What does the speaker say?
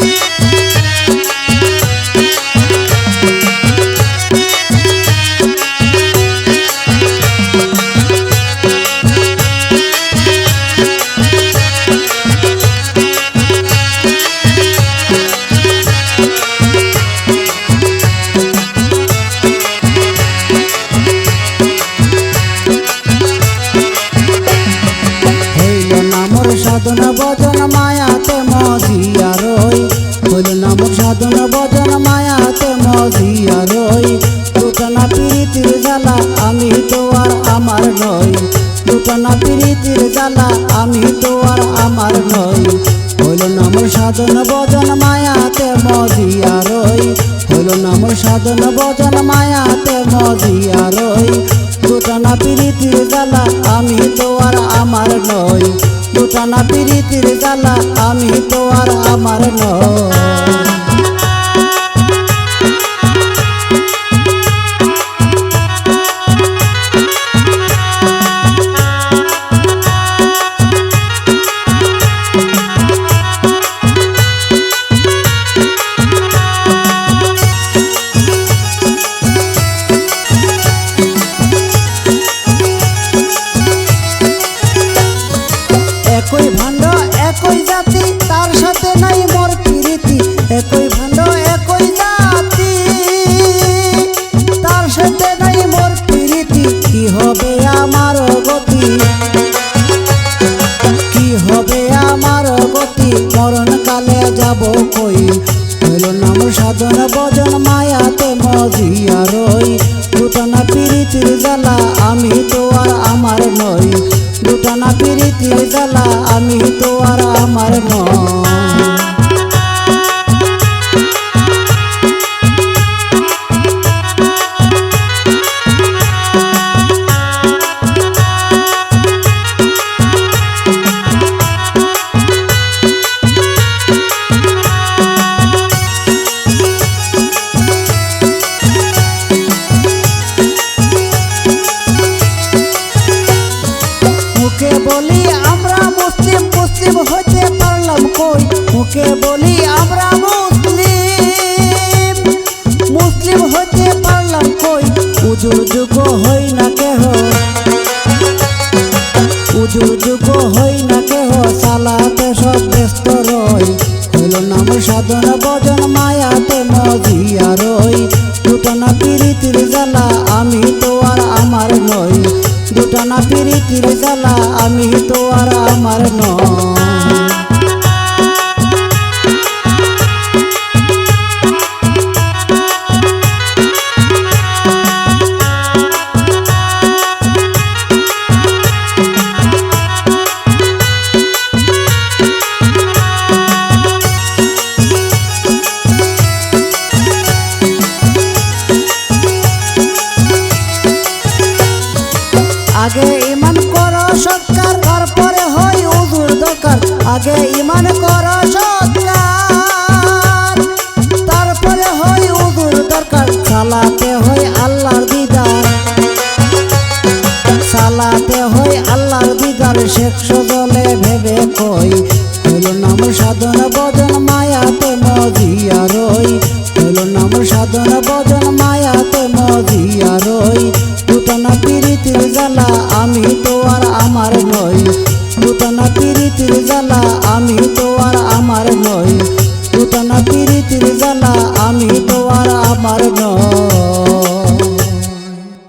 হইল নই। দুটনা প্রীতির জ্বালা আমি তো আর আমার নই। হইল নামর সাধন বজন মায়াতে মজিয়া রই। হইল নামর সাধন বজন মায়াতে মজিয়া রই। দুটানা প্রীতির জ্বালা আমি তো আর আমার নই। দুটানা প্রীতির জ্বালা আমি তো আর আমার নই। ভজন বজন মায়াতে মজিয়া রই দুটানা পিরিতির জ্বালা আমি তো আর আমার নই। দুটানা পিরিতির জ্বালা আমি তো আর আমার নই। মুসলিম মুসলিম হতে পারলাম কই? মুখে বলি আমরা মুসলিম। মুসলিম হতে পারলাম কই? উজুর যুগ হই না কেহ। উজুর যুগ হই না কেহ, সালাতে সব ব্যস্ত রই। হইল নাম সাধন বজন মায়াতে মজিয়া রই আমার আগে ইমান কর তারপরে হয় উজুর দরকার, সালাতে হয় আল্লাহর দিদার। সালাতে হয় আল্লাহর দিদার, শেখ সজলে ভেবে কই, হইল নাম সাধন বদন মায়াতে মজিয়া রই, হইল নাম সাধন বদন